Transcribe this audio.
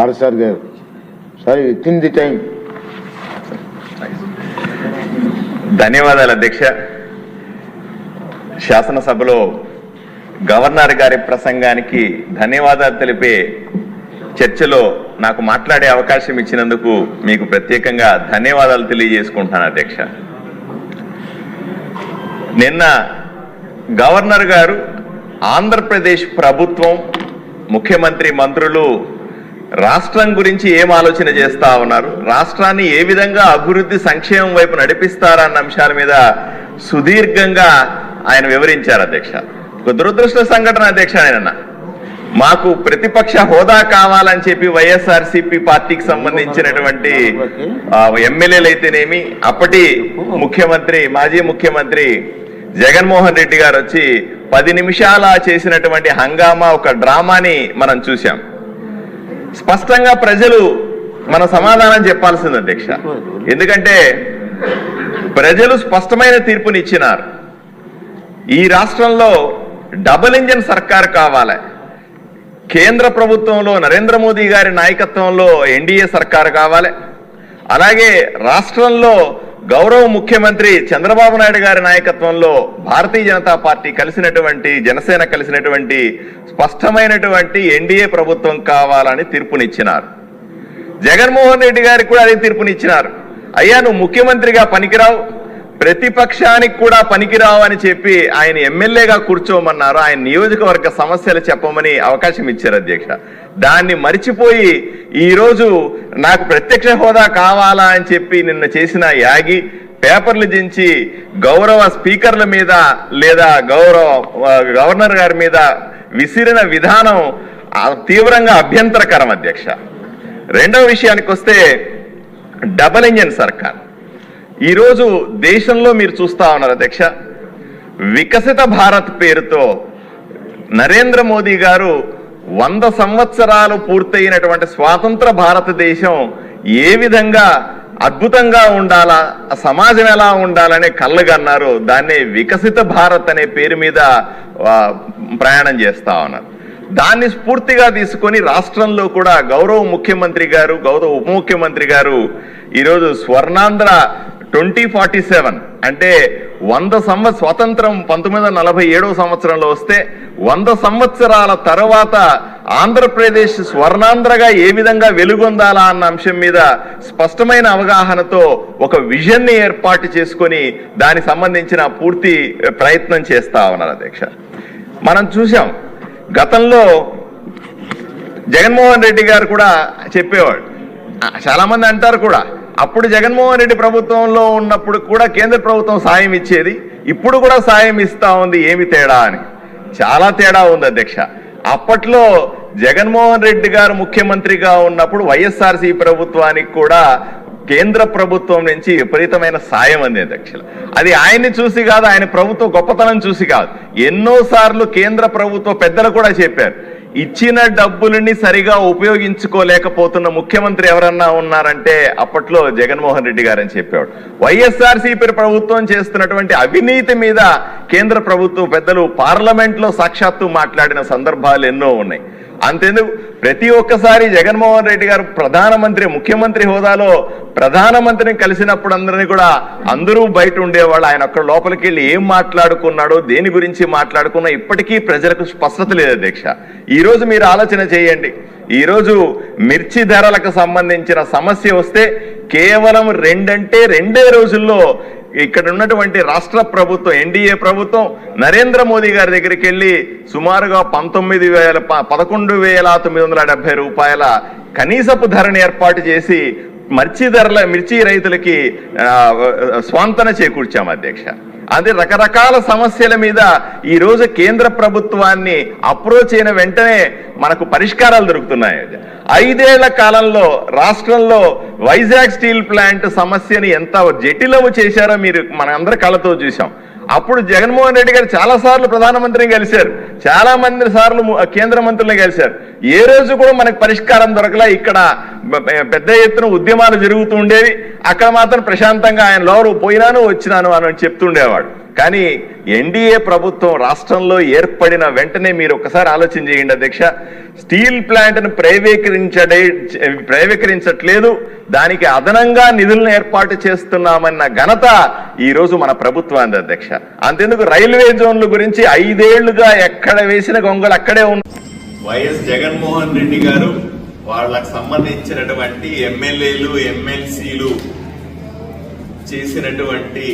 RSR గారు. Sorry with in the time ధన్యవాదాలు అధ్యక్ష. శాసనసభలో గవర్నర్ గారి ప్రసంగానికి ధన్యవాదాలు తెలిపే చర్చలో నాకు మాట్లాడే అవకాశం ఇచ్చినందుకు మీకు ప్రత్యేకంగా ధన్యవాదాలు తెలియజేసుకుంటున్నాను అధ్యక్ష. నిన్న గవర్నర్ గారు ఆంధ్రప్రదేశ్ ప్రభుత్వం ముఖ్యమంత్రి మంత్రులు రాష్ట్రం గురించి ఏం ఆలోచన చేస్తా ఉన్నారు? రాష్ట్రాన్ని ఏ విధంగా అభివృద్ధి సంక్షేమం వైపు నడిపిస్తారన్న అంశాల మీద సుదీర్ఘంగా ఆయన వివరించారు అధ్యక్ష. ఒక దురదృష్ట సంఘటన అధ్యక్ష ఆయన మాకు ప్రతిపక్ష హోదా కావాలని చెప్పి వైఎస్ఆర్సీపీ పార్టీకి సంబంధించినటువంటి ఎమ్మెల్యేలు అయితేనేమి అప్పటి ముఖ్యమంత్రి మాజీ ముఖ్యమంత్రి జగన్మోహన్ రెడ్డి గారు వచ్చి పది నిమిషాల చేసినటువంటి హంగామా ఒక డ్రామాని మనం చూసాం స్పష్టంగా ప్రజలు మన సమాధానం చెప్పాల్సింది అధ్యక్ష. ఎందుకంటే ప్రజలు స్పష్టమైన తీర్పునిచ్చినారు. ఈ రాష్ట్రంలో డబుల్ ఇంజన్ సర్కార్ కావాలి. కేంద్ర ప్రభుత్వంలో నరేంద్ర మోదీ గారి నాయకత్వంలో ఎన్డీఏ సర్కారు కావాలి. అలాగే రాష్ట్రంలో గౌరవ ముఖ్యమంత్రి చంద్రబాబు నాయుడు గారి నాయకత్వంలో భారతీయ జనతా పార్టీ కలిసినటువంటి జనసేన కలిసినటువంటి స్పష్టమైనటువంటి ఎన్డీఏ ప్రభుత్వం కావాలని తీర్పునిచ్చినారు. జగన్మోహన్ రెడ్డి గారికి కూడా అదే తీర్పునిచ్చినారు. అయ్యా నువ్వు ముఖ్యమంత్రిగా పనికిరావు. ప్రతిపక్షానికి కూడా పనికిరావని చెప్పి ఆయన ఎమ్మెల్యేగా కూర్చోమన్నారు. ఆయన నియోజకవర్గ సమస్యలు చెప్పమని అవకాశం ఇచ్చారు అధ్యక్ష. దాన్ని మరిచిపోయి ఈరోజు నాకు ప్రత్యక్ష హోదా కావాలా అని చెప్పి నిన్న చేసిన యాగి పేపర్లు దించి గౌరవ స్పీకర్ల మీద లేదా గౌరవ గవర్నర్ గారి మీద విసిరిన విధానం తీవ్రంగా అభ్యంతరకరం అధ్యక్ష. రెండవ విషయానికి వస్తే డబల్ ఇంజన్ సర్కార్. ఈరోజు దేశంలో మీరు చూస్తా ఉన్నారు అధ్యక్ష. వికసిత భారత్ పేరుతో నరేంద్ర మోదీ గారు వంద సంవత్సరాలు పూర్తయినటువంటి స్వాతంత్ర భారతదేశం ఏ విధంగా అద్భుతంగా ఉండాలా ఆ సమాజం ఎలా ఉండాలనే కళ్ళగన్నారు దాన్ని వికసిత భారత్ అనే పేరు మీద ప్రయాణం చేస్తా ఉన్నారు. దాన్ని స్ఫూర్తిగా తీసుకొని రాష్ట్రంలో కూడా గౌరవ ముఖ్యమంత్రి గారు గౌరవ ఉప ముఖ్యమంత్రి గారు ఈరోజు స్వర్ణాంధ్ర ట్వంటీ ఫార్టీ సెవెన్. అంటే వంద సంవత్ స్వతంత్రం పంతొమ్మిది వందల నలభై ఏడవ సంవత్సరంలో వస్తే వంద సంవత్సరాల తర్వాత ఆంధ్రప్రదేశ్ స్వర్ణాంధ్రగా ఏ విధంగా వెలుగొందాలా అన్న అంశం మీద స్పష్టమైన అవగాహనతో ఒక విజన్ని ఏర్పాటు చేసుకొని దానికి సంబంధించిన పూర్తి ప్రయత్నం చేస్తా ఉన్నారు అధ్యక్ష. మనం చూసాం గతంలో జగన్మోహన్ రెడ్డి గారు కూడా చెప్పేవాడు చాలామంది చాలా మంది అంటారు కూడా అప్పుడు జగన్మోహన్ రెడ్డి ప్రభుత్వంలో ఉన్నప్పుడు కూడా కేంద్ర ప్రభుత్వం సాయం ఇచ్చేది. ఇప్పుడు కూడా సాయం ఇస్తా ఉంది. ఏమి తేడా అని. చాలా తేడా ఉంది అధ్యక్ష. అప్పట్లో జగన్మోహన్ రెడ్డి గారు ముఖ్యమంత్రిగా ఉన్నప్పుడు వైఎస్ఆర్సీ ప్రభుత్వానికి కూడా కేంద్ర ప్రభుత్వం నుంచి విపరీతమైన సాయం అంది అధ్యక్షులు అది ఆయన్ని చూసి కాదు ఆయన ప్రభుత్వ గొప్పతనం చూసి కాదు. ఎన్నో సార్లు కేంద్ర ప్రభుత్వ పెద్దలు కూడా చెప్పారు. ఇచ్చిన డబ్బులని సరిగా ఉపయోగించుకోలేకపోతున్న ముఖ్యమంత్రి ఎవరన్నా ఉన్నారంటే అప్పట్లో జగన్మోహన్ రెడ్డి గారని చెప్పాడు వైఎస్ఆర్సీపీ ప్రభుత్వం చేస్తున్నటువంటి అవినీతి మీద కేంద్ర ప్రభుత్వం పెద్దలు పార్లమెంట్లో సాక్షాత్తు మాట్లాడిన సందర్భాలు ఎన్నో ఉన్నాయి. అంతేందుకు ప్రతి ఒక్కసారి జగన్మోహన్ రెడ్డి గారు ప్రధానమంత్రి ముఖ్యమంత్రి హోదాలో ప్రధానమంత్రిని కలిసినప్పుడు అందరినీ కూడా అందరూ బయట ఉండేవాళ్ళు. ఆయన అక్కడ లోపలికి వెళ్ళి ఏం మాట్లాడుకున్నాడో దేని గురించి మాట్లాడుకున్నా ఇప్పటికీ ప్రజలకు స్పష్టత లేదు అధ్యక్ష. ఈ రోజు మీరు ఆలోచన చేయండి. ఈరోజు మిర్చి ధరలకు సంబంధించిన సమస్య వస్తే కేవలం రెండంటే రెండే రోజుల్లో ఇక్కడ ఉన్నటువంటి రాష్ట్ర ప్రభుత్వం ఎన్డీఏ ప్రభుత్వం నరేంద్ర మోదీ గారి దగ్గరికి వెళ్ళి సుమారుగా పంతొమ్మిది వేల పదకొండు వేల తొమ్మిది వందల డెబ్బై రూపాయల కనీసపు ధరను ఏర్పాటు చేసి మిర్చి ధరల మిర్చి రైతులకి స్వాంతన చేకూర్చాం అధ్యక్ష. అదే రకరకాల సమస్యల మీద ఈరోజు కేంద్ర ప్రభుత్వాన్ని అప్రోచ్ అయిన వెంటనే మనకు పరిష్కారాలు దొరుకుతున్నాయి. ఐదేళ్ళ కాలంలో రాష్ట్రంలో వైజాగ్ స్టీల్ ప్లాంట్ సమస్యని ఎంత జటిలము చేశారో మీరు మన అందరి కళ్ళతో చూసాం అప్పుడు జగన్మోహన్ రెడ్డి గారు చాలాసార్లు ప్రధానమంత్రిని కలిశారు. చాలా మంది సార్లు కేంద్ర మంత్రులను కలిశారు. ఏ రోజు కూడా మనకు పరిష్కారం దొరకలే. ఇక్కడ పెద్ద ఎత్తున ఉద్యమాలు జరుగుతూ ఉండేవి. అక్కడ మాత్రం ప్రశాంతంగా ఆయన లోరు పోయినాను వచ్చినాను అని చెప్తుండేవాడు. కానీ ఎన్డీఏ ప్రభుత్వం రాష్ట్రంలో ఏర్పడిన వెంటనే మీరు ఒకసారి ఆలోచన చేయండి అధ్యక్ష. స్టీల్ ప్లాంట్ను ప్రైవేకరించడే ప్రైవేకరించట్లేదు. దానికి అదనంగా నిధులను ఏర్పాటు చేస్తున్నామన్న ఘనత ఈ రోజు మన ప్రభుత్వానికి అధ్యక్ష. అంతెందుకు రైల్వే జోన్ల గురించి ఐదేళ్ళుగా ఎక్కడ వేసిన గొంగలు అక్కడే ఉంది వైఎస్ జగన్మోహన్ రెడ్డి గారు వాళ్ళకు సంబంధించినటువంటి ఎమ్మెల్యేలు ఎమ్మెల్సీలు చేసినటువంటి